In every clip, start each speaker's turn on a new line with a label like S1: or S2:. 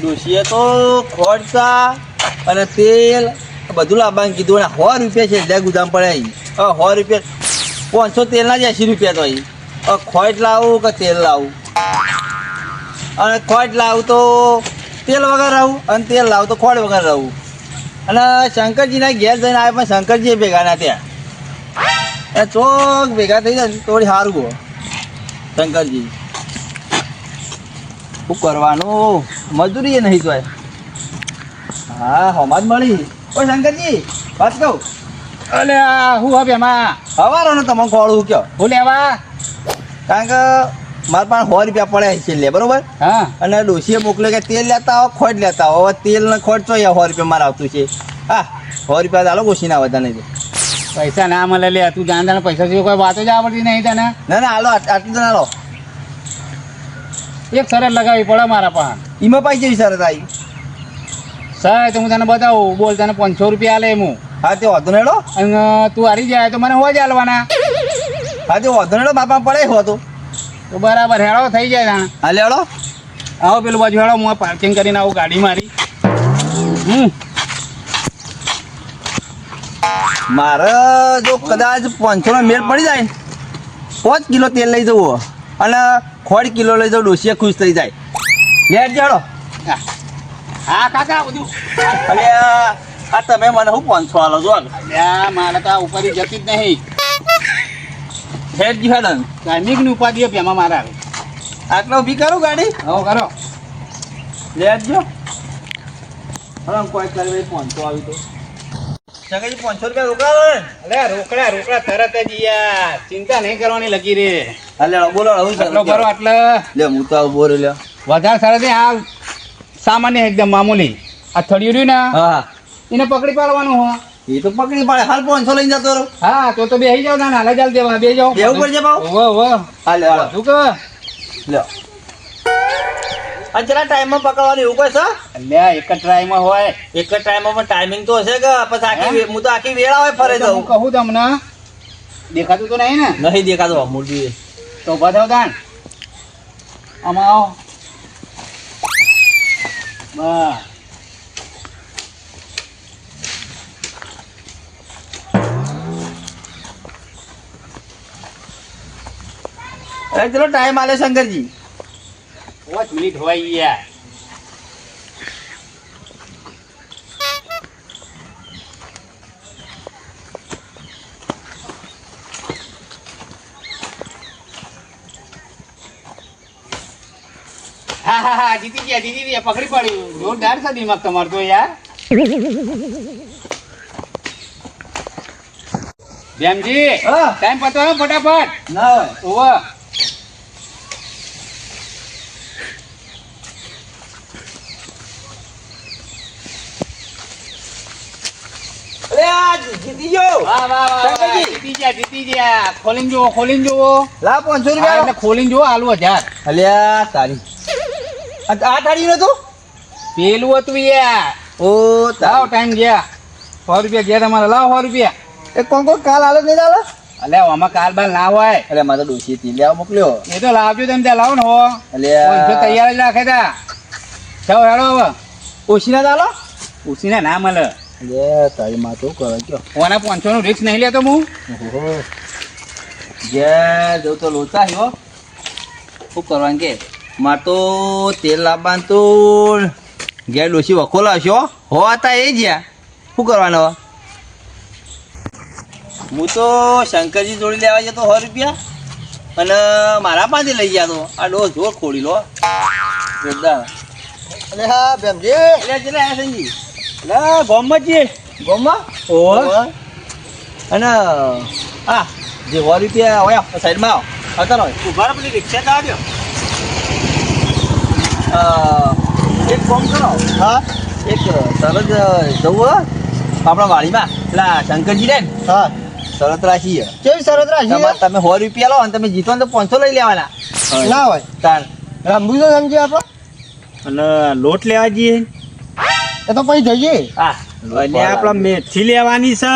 S1: ડોશીએ તો ખોરસા અને તેલ બધું લાવવાનું કીધું અને સો રૂપિયા છે એટલે ગુદામ પડે હવે સો રૂપિયા. પાંચસો તેલના જ એંસી રૂપિયા તો અહીં. હવે ખોટ લાવું કે તેલ લાવું? અને ખોટ લાવું તો તેલ વગર રહું અને તેલ લાવું તો ખોટ વગર રહું. અને શંકરજીના ઘેર જઈને આવ્યા પણ શંકરજી ભેગા ના ત્યાં એ ચોક ભેગા થઈ જાય ને, તો સારું શંકરજી. શું કરવાનું. મજૂરી એ નહીં જોઈએ હા હમત મળી. ઓ શંકરજી વાત કહું?
S2: અલે હું હવે એમાં?
S1: હવારોનો તમે ખોળું કયો?
S2: હું લેવા
S1: કારણ કે મારા પાસે સો રૂપિયા પડ્યા છે લે બરોબર?
S2: હા.
S1: અને ડોશીએ મોકલ્યો કે તેલ લેતા આવો ખોટ લેતા આવો. તેલ ને ખોટ તો સો રૂપિયા મારે આવતું છે. હા સો રૂપિયા ચાલો ઓછી ના વધારે
S2: પૈસા ના મળે લે તું જાણતા પૈસા સિવાય કોઈ વાતો જ આવડતી નહીં તને.
S1: ના ના હાલો આટલું તો ના લો.
S2: એક શરત લગાવી પડે મારા પાસે.
S1: એમાં પાઈ જેવી શરત આવી
S2: સાહેબ તો હું તને બતાવું બોલ તને પાંચસો રૂપિયા આલે હું.
S1: હા તે વાંધો નહીં
S2: અને તું હારી જાય તો મને હોજ આલવાના.
S1: હા તે વાંધો નહીં બાપા પડે હો તો.
S2: બરાબર હેળો થઈ જાય તાણ.
S1: હા લે
S2: આવો પેલું બાજુ હેળો હું પાર્કિંગ કરીને આવું ગાડી મારી. હમ.
S1: મારે જો કદાચ પાંચસો નો મેળ પડી જાય પાંચ કિલો તેલ લઈ જવું. અને ખોડ કિલો લઈ જાઉં ડોસીએ ખુશ થઈ જાય. લેટ જાડો
S2: હા. હા કાકા બધું?
S1: અરે આ તમે મને શું પાંચસો આલો છો?
S2: મારે તો આ ઉપાધિ જતી જ નહીં.
S1: હેડ જી હેડન
S2: કામિકની ઉપાધિ આપી એમાં મારા
S1: આટલો ઊભી કરું ગાડી?
S2: હો કરો.
S1: લેટ જો હવે કોઈ કરી પાંચસો આવી તો. પાંચસો રૂપિયા રોકડા
S2: અરે રોકડા રોકડા તરત જ યાર. ચિંતા નહીં કરવાની લગી રે.
S1: હા બોલો હું
S2: આટલો ભરો આટલો.
S1: લે હું તો આવું બોર લ્યો
S2: વધારે સરસ નહીં આ સામાન્ય એકદમ મામૂલી. આ થડિયું રહ્યું ને
S1: હા
S2: એને પકડી પાડવાનું હો.
S1: એ તો પકડી પાડે. હાલ પાંચસો લઈને જતો રહો.
S2: હા તો તો બેહી જાવ ના હાલે ચાલ દેવા બે જાવ
S1: બેહવું પડશે ભાવ?
S2: ઓવો ઓવો
S1: હા લે
S2: શું કહે?
S1: લ્યો અંચલા ટાઈમમાં પકડવાનું એવું કોઈ છે?
S2: અલ્યા એક જ ટ્રાયમાં હોય.
S1: એક જ ટાઈમમાં પણ ટાઈમિંગ તો હશે કે પછી આખી હું? તો આખી વેળા હોય ફરે
S2: તો હું કહું તમને દેખાતું તો નહીં ને?
S1: નહીં દેખાતો મૂર્તિ
S2: તો ઊભા થાવ તાણ આમાં આવો.
S1: ચલો ટાઈમ આલે શંકરજી.
S2: પાંચ મિનિટ હોય યાર. હા હા હા જીતી ગયા જીતી ગયા પકડી પાડ્યું. જોરદાર છે દિમાગ તમારું તો યાર.
S1: જેમજી
S2: ટાઈમ પતો ફટાફટ.
S1: ના.
S2: ઓવા.
S1: જીતી ગયો.
S2: વાહ વાહ વાહ, વાહ જીતી ગયા જીતી ગયા. ખોલીને જુઓ ખોલીને જુઓ.
S1: લા પાંચસો રૂપિયા
S2: ખોલીને જુઓ આલુ હજાર.
S1: અલ્યા તારી આ આ થાળી નતું
S2: પેલું હતું યાર.
S1: ઓ
S2: લાવો ટાઈમ ગયા. સો રૂપિયા ગયા તમારે. લાવ સો રૂપિયા.
S1: એ કોણ કોણ? કાલ આલો નહીં આલો
S2: અલે આમાં કાલ બાલ ના હોય.
S1: એટલે મારે ડોસી તી લેવા મોકલ્યો.
S2: એ તો લાવજો તમે ત્યાં લાવો ને હો.
S1: એટલે
S2: પાંચસો તૈયાર જ રાખે તા. ચાલો હેડો હવે.
S1: ઓછીના ચાલો
S2: ઉસીને ના મળે.
S1: લે તારી માં તો કરે કયો
S2: ઓના પાંચસો નું રિક્સ નહીં લેતો હું.
S1: જો જવું તો લોચા હો. શું કરવાનું કે? માર તો તેલ લાવવાનું તો ઘેર ડોસી વખો લાવશો હો. હતા એ જ્યાં. શું કરવાનું હવે હું તો શંકરજી જોડી લેવા જતો સો રૂપિયા. અને મારા પાસે લઈ ગયા તો આ ડોસ જો ખોડી લો. જોરદાર.
S3: અરે હા બેમજી
S1: એટલે ચલે આયા સંજી એટલે ગોમમાં છીએ. ગોમમાં?
S3: ઓહો.
S1: અને હા જે સો રૂપિયા હોય સાઈડમાં આવો. આવતા રહો. ઊભા પેલી રિક્ષા તો આવજો અ, એક ફોન કરો.
S3: હા?
S1: એક તરત જવું હો. આપણા વાડીમાં. પેલા શંકરજી રે
S3: હા.
S1: શરત રાખી
S3: કેવી શરત રાખી
S1: તમે સો રૂપિયા લો અને તમે જીતો ને તો પાંચસો લઈ લેવાના.
S3: ના હોય.
S1: તાર.
S3: રમવું તો સમજી આપણે
S4: અને લોટ લેવા જઈએ.
S3: એ તો પછી જઈએ.
S1: હા.
S4: અને આપણે મેથી લેવાની છે.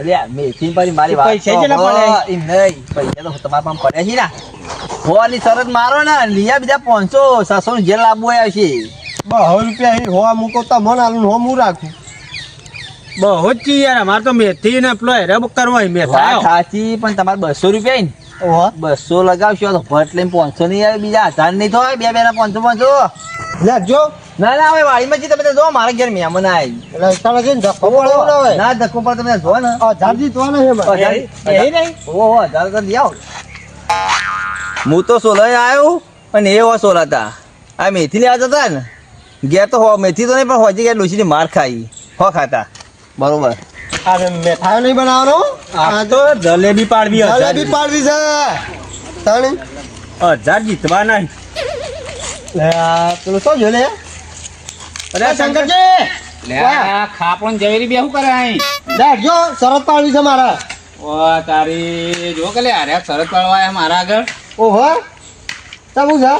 S1: અરે મેથી પાછી મારી વાત
S4: પૈસા કેટલા
S1: સાંભળો.
S4: પડ્યા?
S1: નહીં. પૈસા તો તમારા પાસે પડ્યા છે ને. હોવાની શરત મારો ને લીયા બીજા પાંચસો સાતસો નું જેલ લાવવું આવ્યા છે.
S3: બહો રૂપિયા અહીં હોવા મૂકો તો મને આલું હો હું રાખું.
S4: બહુ જ ચી યાર અમારે તો મેથી ને પેલો હેરે કરવો હોય મેથા
S1: સાચી પણ તમારે બસો રૂપિયા ને બસો લગાવશો તો ભટ લઈને પાંચસો નહીં આવે બીજા હજાર નહીં થાય બે બે ના પાંચસો પાંચસો.
S3: લેજો.
S1: ના ના હવે વાડીમાં જી તમે જો મારા ઘેર મહેમાન આવી
S3: એટલે જઈને ધક્કો પડે ના
S1: ધક્કો પડે તમે જો ને.
S3: હજારથી તો નહીં એમાં.
S4: એ- એ નહીં?
S1: ઓહો હજાર તો લઈ આવો. હું તો સોલર આવ્યો અને એ હો સોલા હતા. આ મેથી લેવા જતા ને ઘેર તો હો મેથી તો નહીં પણ હોજી ગયા ડોસીની માર ખાઈ. હો ખાતા. બરોબર.
S3: આ મેઠાઈ નહીં બનાવવાનો?
S4: આ તો જલેબી પાડવી
S3: જલેબી પાડવી છે. તાણી.
S4: હજાર જીતવાના
S3: લે આ પેલું શું છે લે? અરે શંકરજી!
S2: લે આ ખાપણ ઝવેરી બે કરે અહીં.
S3: લેજો શરત પાડવી છે મારા.
S2: ઓ તારી જો કે લે અરે શરત પાડવા મારા આગળ.
S3: ઓહો. ચાલું છે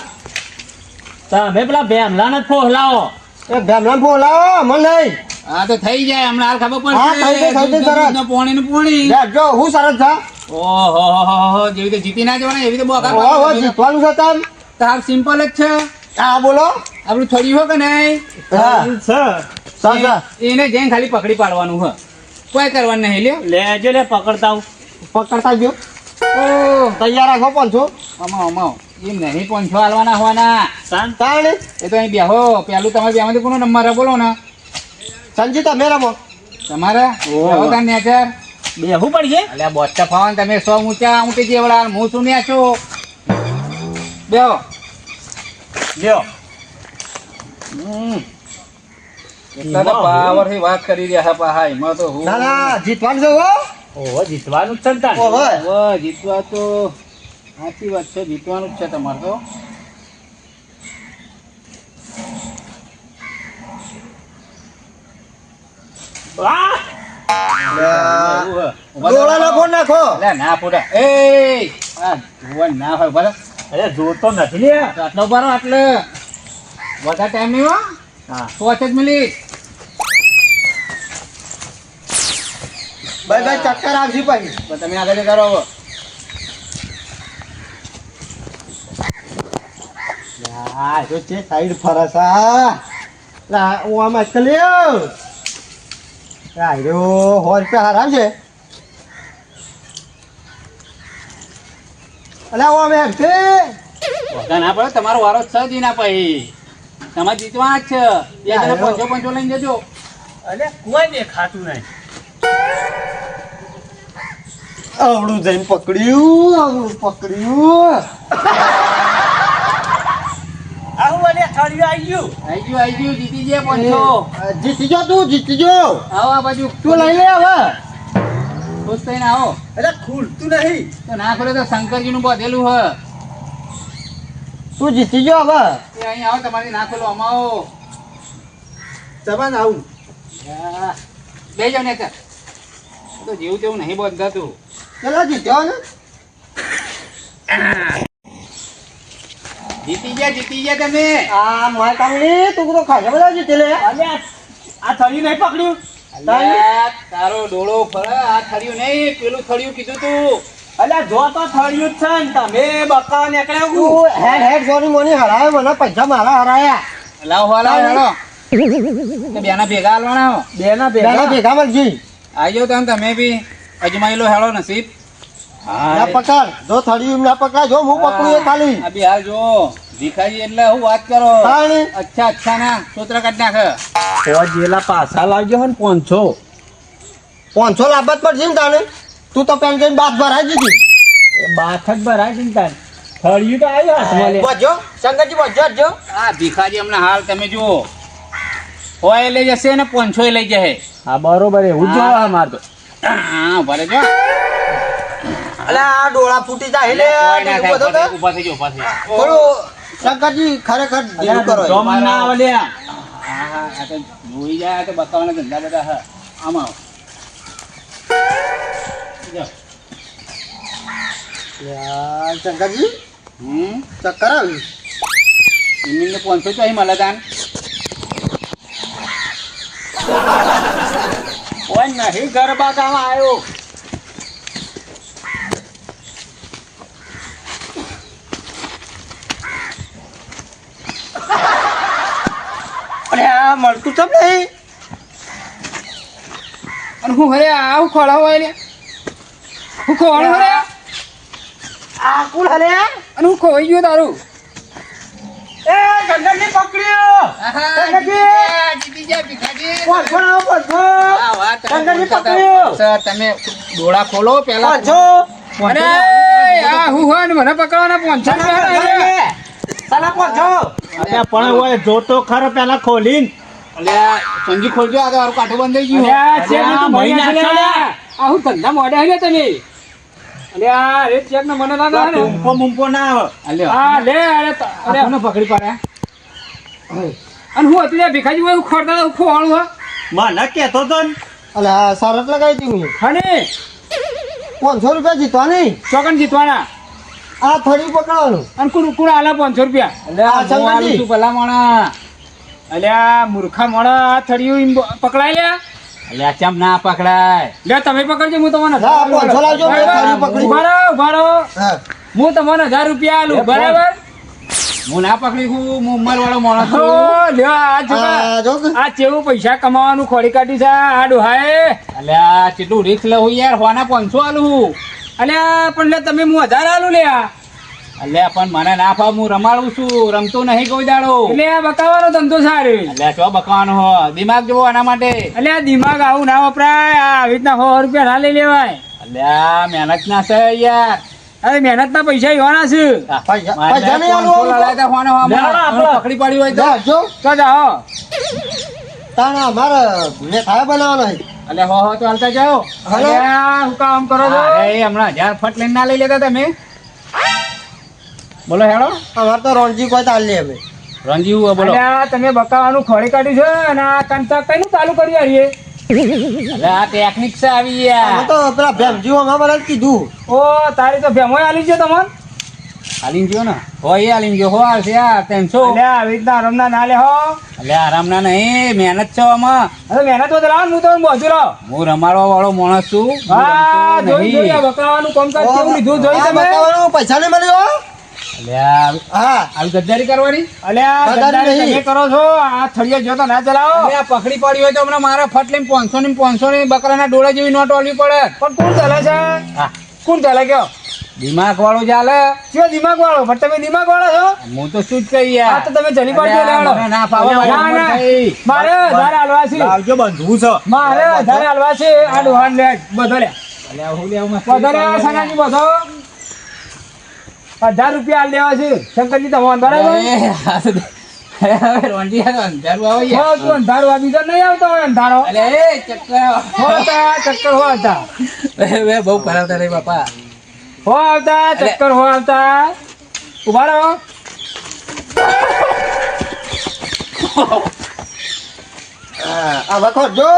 S4: તમે પેલા ભેમલા જ ફોહલાવો.
S3: એ ભેમલા બોલાવો મને નહીં
S2: હા તો થઈ જાય હમણાં હાલ ખબર
S3: હા, થઈ જાય, થઈ જાય, તરત.
S2: પડશે પોણી. નું પોણી
S3: લેજો હું સરસ થા
S2: ઓહો હો હો હો જેવી રીતે જીતી ના જવાના એવી રીતે બોકા
S3: ઓહો ઓહો જીતવાનું છે તમ
S2: તાર સિમ્પલ જ છે.
S3: હા બોલો.
S2: આપણું થયું હો કે નહીં?
S3: હા.
S4: છે.
S2: એને જેને ખાલી પકડી પાડવાનું હ. કોઈ કરવાનું નહીં લ્યો.
S4: લેજો લે પકડતા આવું.
S3: પકડતા ગયો
S2: ઓ
S3: તૈયાર રાખો પાંચસો
S2: અમાવ અમાવ એમ નહીં પોંછો હાલવાના હોવાના.
S4: શાંત
S2: એ તો અહીં બેહો. પેલું તમારે બેમાંથી કોનો નંબર બોલો ને.
S3: સંજી તમે રમો.
S2: તમારે? બેહો નેચર
S4: બેહવું પડશે?
S2: એટલે બોચ્ચા ફાવન તમે સો ઊંચા ઊંટી જેવડા હું શું ન્યા છું. બેહો.
S4: લ્યો
S2: પાવરથી વાત કરી રહ્યા પાહા. એમાં તો હું
S3: ના ના જીતવાનું છે
S4: ઓહો જીતવાનું જ છે ને
S3: ઓહો.
S2: જીતવા તો સાચી વાત છે જીતવાનું જ છે તમારે તો.
S4: જોતો નથી
S2: આટલો બરો આટલે. વધારે ટાઈમ નહીં હો. જ મિનિટ
S3: ભાઈ ભાઈ ચક્કર આવશે પછી.
S2: પણ તમે આગળ કરો હવે.
S3: હા જો છે સાઈડ ફરસા લા હું આમાં સો રૂપિયા હારા છે અલા હું અમે
S2: છે. ના પડે તમારો વારો છ છે ના પછી. તમારે જીતવાના જ છે. પંચો પંચો લઈને જજો.
S4: અરે કોઈ દેખાતું નહીં.
S3: આવડું જઈને પકડ્યું આવડું પકડ્યું.
S4: આવું મને થળિયું આવી ગયું
S2: આવી ગયું આવી ગયું જીતી ગયા પંચો
S3: જીતી જો તું જીતી
S2: આવો આ બાજુ.
S3: તું લઈ લે હવે.
S2: ખુશ થઈને આવો.
S3: એટલે ખુલતું નહીં.
S2: તો ના ખોલે તો શંકરજીનું બધેલું હ.
S3: તું જીતી જો હવે.
S2: એ અહીં આવો તમારી ના ખોલો અમાવો
S3: જવાન આવું.
S2: બે જાવ ને તો જેવું તેવું નહીં બંધાતું
S3: ચલો જીત્યો ને
S2: જીતી ગયા જીતી ગયા તમે.
S3: આ મા કામલી તું તો ખાજા બધા જીતી લે
S4: અરે આ થળિયું નહીં પકડ્યું?
S2: તારો ડોળો ફરે આ થળિયું નહીં પેલું થળિયું કીધું તું.
S4: અલ્યા જો તો થળિયું જ છે ને તમે બકા નીકળ્યા હું.
S3: હેડ હેડ મોની હરાયો મને પૈસા મારા હરાયા.
S2: લાવ હાલો હેલો બેના ભેગા હાલવાના
S4: બે ના
S3: બેના ભેગા મળજી.
S2: આવી જાવ તમે બી. અજમાઈ લો હેલો નસીબ.
S3: ના પકડ. જો થડી ના પકડ જો હું પકડું એ ખાલી.
S2: અભી હાલ જો ભીખાજી એટલે હું વાત કરો. અચ્છા અચ્છા ના સૂત્ર કાઢ નાખે.
S4: તો જેલા પાછા લાવજો હે ને પાંચસો.
S3: પાંચસો લાભત પડશે ને તાણે તું તો પેન કઈ બાદ ભરાઈ દીધી
S4: બાથ બાથક ભરાય છે ને તાન થળિયું તો આવ્યું હાથમાં લે.
S3: બોજો શંકરજી બોજો જો
S2: આ ભીખાજી હમણાં હાલ તમે જુઓ. હોય લઈ જશે ને પાંચસો લઈ જશે.
S4: હા બરોબર એવું જ જોવા માર
S2: ભલે જો
S3: અલે આ ડોળા ફૂટી જાય લે.
S2: ઊભા થઈ જાઓ, ઊભા થઈ જાઓ.
S3: થોડું શંકરજી ખરેખર ઢીલું કરો.
S4: અલ્યા, ના આવે
S2: હા હા આ તો જોઈ જાય તો બતાવવાના ધંધા બધા હા. આમાં આવો.
S3: યાર, શંકરજી
S2: હમ?
S3: ચક્કર
S2: આવી. અહીં મળે તાન.
S4: ઓય નહીં ગરબા કામ આવ્યો
S3: અરે આ મળતું તમને નહીં.
S5: અને હું હરે આવું ખોળા હોય ને હું ખોવાનું હરે
S3: આ હરે
S5: અને હું ખોઈ ગયો તારું?
S3: એ પકડ્યો કોણ કોણ આવો કોણ ગંગરજી
S5: તમે ડોળા ખોલો પેલા
S3: પાંચસો
S5: અરે આ હું મને પકડવાના
S4: અલ્યા પણ ઓય જોતો ખરો પેલા ખોલીને.
S5: અલ્યા સંજી ખોલજો આ તો કાઠું બંધ થઈ ગયું. હું ધંધા મોડે હે તમે. આ રે ચેક ને મને ના ના
S4: ટૂંપો મુંપો ના આવે.
S5: અલ્યા. આ લે અરે પકડી પાડ્યા? અને હું હતી ભીખાજી હું ખોરતા હું ખોવાણું હા.
S4: મને કેતો તો.
S3: અલે આ શરત લગાવી હતી મેં.
S5: હને
S3: પાંચસો રૂપિયા જીતવા નહીં?
S5: ચોકન જીતવાના.
S3: આ થોડી પકડવાનું.
S5: અને કુણ કુણ આલા પાંચસો રૂપિયા.
S3: આ શંકરજી.
S5: પેલા મોણા અલ્યા મૂર્ખા મોણા આ થળિયું પકડાય લ્યા. અલ્યા ચમ ના પકડાય? લે તમે પકડજો હું તમને
S3: ના, પાંચસો લાવજો, મેં થળિયું પકડી.
S5: ઊભા રહો, ઊભા રહો.
S3: હા.
S5: હું તમને હજાર રૂપિયા આલું બરાબર? હું ના પકડી હું હું ઉંમર વાળો માણસ છું. લ્યો આ છોકરા
S3: આ
S5: ચેવું પૈસા કમાવાનું ખોડી કાઢી છે આ ડોહાએ? અલ્યા કેટલું રિસ્ક લઉં યાર હોના પાંચસો આલું અલ્યા પણ લે તમે હું હજાર આલું લ્યા અલ્યા પણ મને ના ફાવ હું રમાડું છું રમતો નહીં કોઈ દાડો. એટલે આ બકાવાનો ધંધો સારો એટલે ચો બકાવાનો હો? દિમાગ જોવો આના માટે. અલ્યા દિમાગ આવું ના વપરાય આ આવી રીતના સો રૂપિયા ના લઈ લેવાય. અલ્યા મહેનત ના છે યાર. અરે મહેનત ના પૈસા એવાના છે.
S3: પૈસા નહીં.
S5: પકડી પાડી હોય
S3: તો. જો
S5: તો જાઓ
S3: તાણા મારે મેં થાય બનાવવાનો છે.
S5: અલે હો હો તો હાલતા જાઓ.
S3: હલો.
S5: હું કામ કરો છો? અરે હમણાં હજાર ફટ લઈને ના લઈ લેતા તમે. બોલો હેડો.
S3: અમારે તો રણજી કોઈ તાલ લે અમે.
S5: રંજીવ બોલો. તમે બકાવાનું ખોળી કાઢ્યું છે અને આ કંચા કઈ ચાલુ કરી આવીએ અલે આ ટેકનિક છે આવી
S3: અમે તો પેલા ભેમજી અમારા બધા કીધું.
S5: ઓ તારી તો ભેમો આલી ગયો તમને? આલીન ગયો ને? હોય આલીન ગયો હો આવશે યાર ત્રણસો અલે આવી રીતના આરામના ના લે હો. એટલે આરામના નહીં મહેનત છે આમાં. અરે મહેનત તો લાવ હું તો બોજુ રહો હું રમાડવા વાળો માણસ છું હા જોઈ જોઈ કેવું લીધું જોઈ તમે?
S3: પૈસા નહીં મળ્યો?
S5: ગદ્દારી કરવાની? અલ્યા
S3: ગદ્દારી
S5: ગદ્દારી
S3: નહીં.
S5: તમે કરો છો? આ થળિયો જો તો ના ચલાવો. પકડી પડી હોય તો હમણાં મારા ફટ લઈને પાંચસો ની પાંચસો ની બકરાના ડોળા જેવી નોટ ઓલવી પડે. પણ કોણ ચાલે છે? કોણ ચાલે કયો? દિમાગ વાળો ચાલે. કયો દિમાગ વાળો? પણ તમે દિમાગ વાળો છો? હું તો શું જ કહી યાર. તો તમે જલી પાડજો લેવાનો ના ફાવે મારે હજાર હાલવા છે
S4: લાવજો બંધુ છો.
S5: મારે હજાર હાલવા છે આ ડોહાન લે બધો લે. બધો લે સનાજી બધો. હજાર રૂપિયા લેવા છે. શંકરજી તમારે બરાબર તું અંધારું નહીં આવતો હોય અંધારો. ચક્કર હો આવતા
S2: બહુ કરાવતા રે બાપા.
S5: હો આવતા ચક્કર હો આવતા. ઊભા રહો.
S3: હા, આ વખો જો.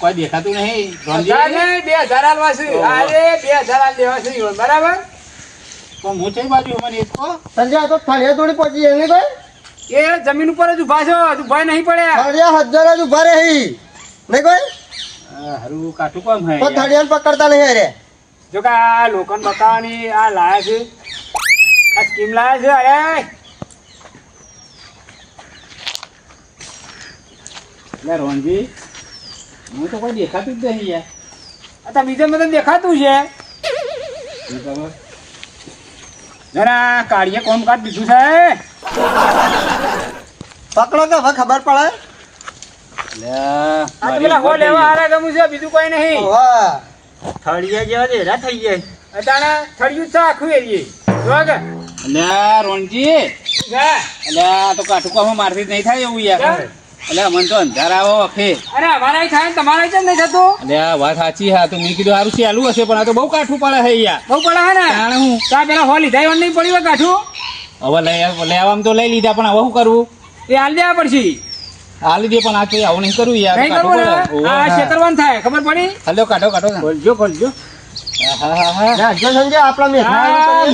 S5: કોઈ દેખાતું નહીં. બે હજાર હાલવા છે અરે બે હજાર હાલ દેવા છે બરાબર? પણ હું છે બાજુ મને એક કહો.
S3: સંજય તો થળિયા થોડી પહોંચી એને કોઈ?
S5: એ જમીન ઉપર જ ઊભા છો હજુ ભય નહીં પડ્યા
S3: થળિયા હજાર જ ઊભા રહે નહીં કોઈ?
S5: હારું કાઠું કોમ હે
S3: તો થળિયા પકડતા નહીં અરે
S5: જો કે આ લોકોને બતાવવાની આ લાયા છે. આ સ્કીમ લાયા છે અરે. લે રોનજી હું તો કોઈ દેખાતું જ નહીં યાર. અત્યારે બીજા બધા મને દેખાતું છે. જરા કાળીએ કોમ કાઢ દીધું છે.
S3: પકડો કે હવે ખબર પડે.
S5: આ પેલા હો લેવા હારા ગમું છે બીજું કોઈ નહીં.
S4: થળિયા જેવા તો થઈ જાય
S5: અટાણે થળિયું છે આખું કે
S2: અલ્યા રોનજી
S5: જા.
S2: અલ્યા તો કાઠું કામ મારથી જ નહીં થાય એવું યાર? અલ્યા મને તો અંધાર આવો અફે
S5: અરે અમારા થાય તમારા કેમ નહીં થતું?
S2: અલ્યા વાત સાચી હા તો મેં કીધું સારું ચાલુ હશે પણ આ તો બહુ કાઠું પડે છે યાર.
S5: બહુ પડે હે ને?
S2: જાણે હું?
S5: તા પેલા હો લીધા નહીં પડ્યું હોય કાઠું?
S2: હવે લઈ લેવામાં તો લઈ લીધા પણ હવે શું કરવું
S5: એ હાલ દેવા પડશે
S2: હાલી દે પણ આ તો આવું નહીં કરવું યાર
S5: નહીં કરવું. આ છેતરવાન થાય ખબર પડી?
S2: હલ્યો કાઢો કાઢો.
S5: ખોલજો ખોલજો.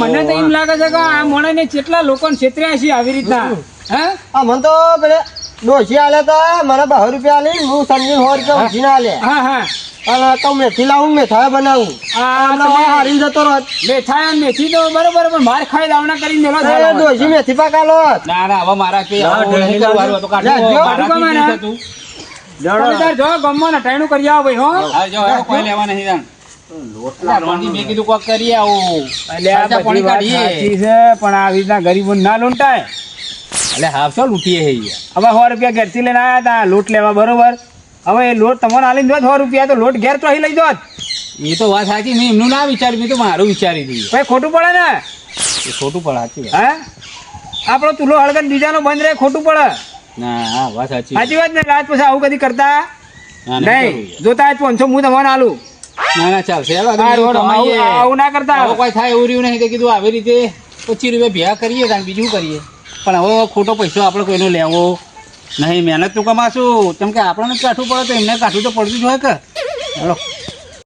S5: મને તો એમ લાગે છે કે આ મોણે ને કેટલા લોકોને છેતર્યા છે આવી રીતના. હે?
S3: આ મને તો પેલે ડોશી આલે તો મને બસો રૂપિયા આલી હું સમજીને સો રૂપિયા ઉછીને આલે.
S5: હા હા
S3: અને તો મેથી લાવું મેથા બનાવું. હારી જતો રહો
S5: મેથાઈ મેથી તો બરોબર પણ માર ખાઈ લાવણા કરી મેલો થાય
S3: મેથી પાકાલો
S2: ના ના હવે મારા કે
S4: ના.
S3: જો, જો
S5: ગમમાં નટાઈનું કરી આવો ભાઈ હો.
S2: હા, જો, કોઈ લેવા નહીં જાણ. પણ
S5: આવી રીતના ગરીબો ના લૂંટાય.
S2: એટલે હાફ સો લૂંટીએ હે
S5: હવે સો રૂપિયા ઘેરથી લઈને આવ્યા હતા લોટ લેવા બરોબર. હવે એ લોટ તમને આલીને દો સો રૂપિયા તો લોટ ઘેર તો લઈ દો
S2: એ તો વાત સાચી મેં એમનું ના વિચાર્યું મેં તો મારું વિચારી દીધું.
S5: ભાઈ ખોટું પડે ને?
S2: એ ખોટું પડે સાચી
S5: હા? આપણો ચૂલો હળગન બીજાનો બંધ રહે ખોટું પડે.
S2: ના હા વાત સાચી
S5: સાચી વાત ને રાત પછી આવું કદી કરતા?
S2: નહીં.
S5: જોતા પાંચસો હું તમને આલું.
S2: ના ના ચાલશે.
S5: આવું ના કરતા.
S2: કોઈ થાય એવું રહ્યું નહીં કીધું આવી રીતે પચીસ રૂપિયા ભેગા કરીએ કારણ બીજું કરીએ? પણ હવે ખોટો પૈસો આપણે કોઈનો લેવો નહીં. મહેનત તો કમાશું. કેમ કે આપણને કાઠું પડે તો એમને કાઠું તો પડતું જ હોય કે. હાલો.